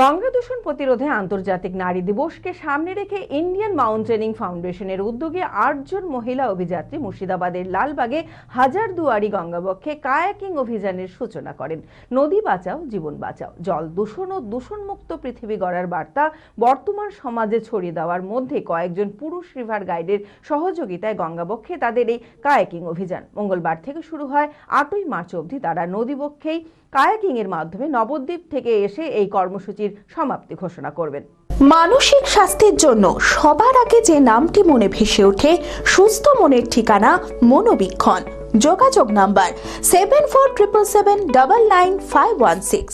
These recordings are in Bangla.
গঙ্গা দূষণ প্রতিরোধে আন্তর্জাতিক নারী দিবসকে সামনে রেখে ইন্ডিয়ান মাউন্টেনিং ফাউন্ডেশনের উদ্যোগে আটজন মহিলা অভিযাত্রী মুর্শিদাবাদের লালবাগে হাজারদুয়ারি গঙ্গাবক্ষে কায়াকিং অভিযানের সূচনা করেন। নদী বাঁচাও, জীবন বাঁচাও। জল দূষণ ও দূষণমুক্ত পৃথিবী গড়ার বার্তা বর্তমান সমাজে ছড়িয়ে দেওয়ার মধ্যে কয়েকজন পুরুষ রিভার গাইডের সহযোগিতায় গঙ্গাবক্ষে তাদের এই কায়াকিং অভিযান। মঙ্গলবার থেকে শুরু হয় আটই মার্চ অবধি। তারা নদীবক্ষেই কায়াকিং এর মাধ্যমে নবদ্বীপ থেকে এসে এই কর্মসূচির সমাপ্তি ঘোষণা করবেন। মানসিক স্বাস্থ্যের জন্য সবার আগে যে নামটি মনে ভেসে ওঠে, সুস্থ মনের ঠিকানা মনোবীক্ষণ। যোগাযোগ number seven four triple seven double nine five one six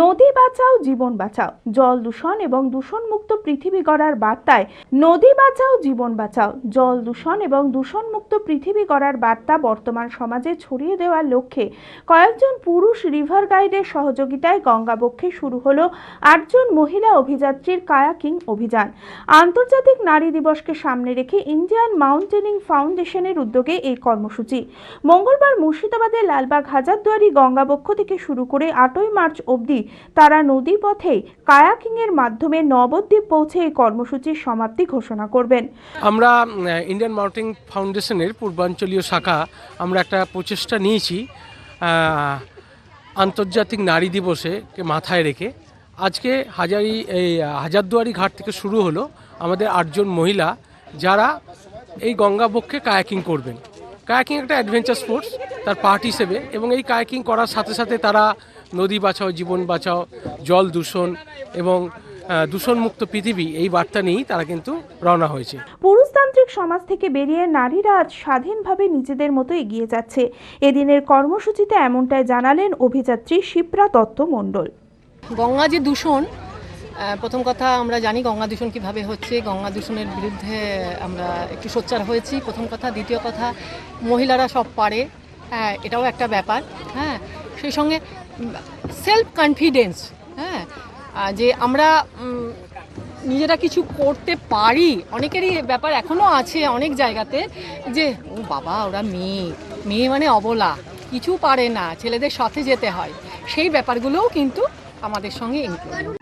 নদী বাঁচাও, জীবন বাঁচাও। জল দূষণ এবং পৃথিবী গড়ার বার্তায় নদী বাঁচাও, জীবন বাঁচাও। জল দূষণ এবং পৃথিবী গড়ার বার্তা বর্তমান সমাজে ছড়িয়ে দেওয়ার লক্ষ্যে কয়েকজন পুরুষ রিভার গাইডের সহযোগিতায় গঙ্গাবক্ষে শুরু হলো আটজন মহিলা অভিযাত্রীর কায়াকিং অভিযান। আন্তর্জাতিক নারী দিবসকে সামনে রেখে ইন্ডিয়ান মাউন্টেনিং ফাউন্ডেশনের উদ্যোগে এই কর্মসূচি। মঙ্গলবার মুর্শিদাবাদের লালবাগ হাজারদুয়ারি গঙ্গাবক্ষ থেকে শুরু করে আটই মার্চ অবধি তারা নদী পথে কায়াকিং এর মাধ্যমে নবদ্বীপ পৌঁছে এই কর্মসূচির সমাপ্তি ঘোষণা করবেন। আমরা ইন্ডিয়ান মাউন্টেন ফাউন্ডেশনের পূর্বাঞ্চলীয় শাখা আমরা একটা প্রচেষ্টা নিয়েছি আন্তর্জাতিক নারী দিবসে মাথায় রেখে। আজকে হাজারি, এই হাজারদুয়ারি ঘাট থেকে শুরু হলো আমাদের আটজন মহিলা যারা এই গঙ্গাবক্ষে কায়াকিং করবেন। কায়াকিং একটা অ্যাডভেঞ্চার স্পোর্টস তার পার্ট হিসেবে। এবং এই কায়াকিং করার সাথে সাথে তারা নদী বাঁচাও জীবন বাঁচাও জল দূষণ এবং দূষণমুক্ত পৃথিবী এই বার্তা নিয়েই তারা কিন্তু রওনা হয়েছে। পুরুষতান্ত্রিক সমাজ থেকে বেরিয়ে নারীরা আজ স্বাধীনভাবে নিজেদের মতো এগিয়ে যাচ্ছে। এদিনের কর্মসূচিতে এমনটাই জানালেন অভিযাত্রী শিপ্রা দত্ত মণ্ডল। গঙ্গা যে দূষণ প্রথম কথা, আমরা জানি গঙ্গা দূষণ কীভাবে হচ্ছে। গঙ্গা দূষণের বিরুদ্ধে আমরা একটু সোচ্চার হয়েছি, প্রথম কথা। দ্বিতীয় কথা, মহিলারা সব পারে হ্যাঁ এটাও একটা ব্যাপার হ্যাঁ। সেই সঙ্গে সেলফ কনফিডেন্স হ্যাঁ যে আমরা নিজেরা কিছু করতে পারি। অনেকেরই ব্যাপার এখনও আছে অনেক জায়গাতে যে, ও বাবা, ওরা মেয়ে। মেয়ে মানে অবলা, কিছু পারে না, ছেলেদের সাথে যেতে হয়। সেই ব্যাপারগুলোও কিন্তু আমাদের সঙ্গে ইনক্লুড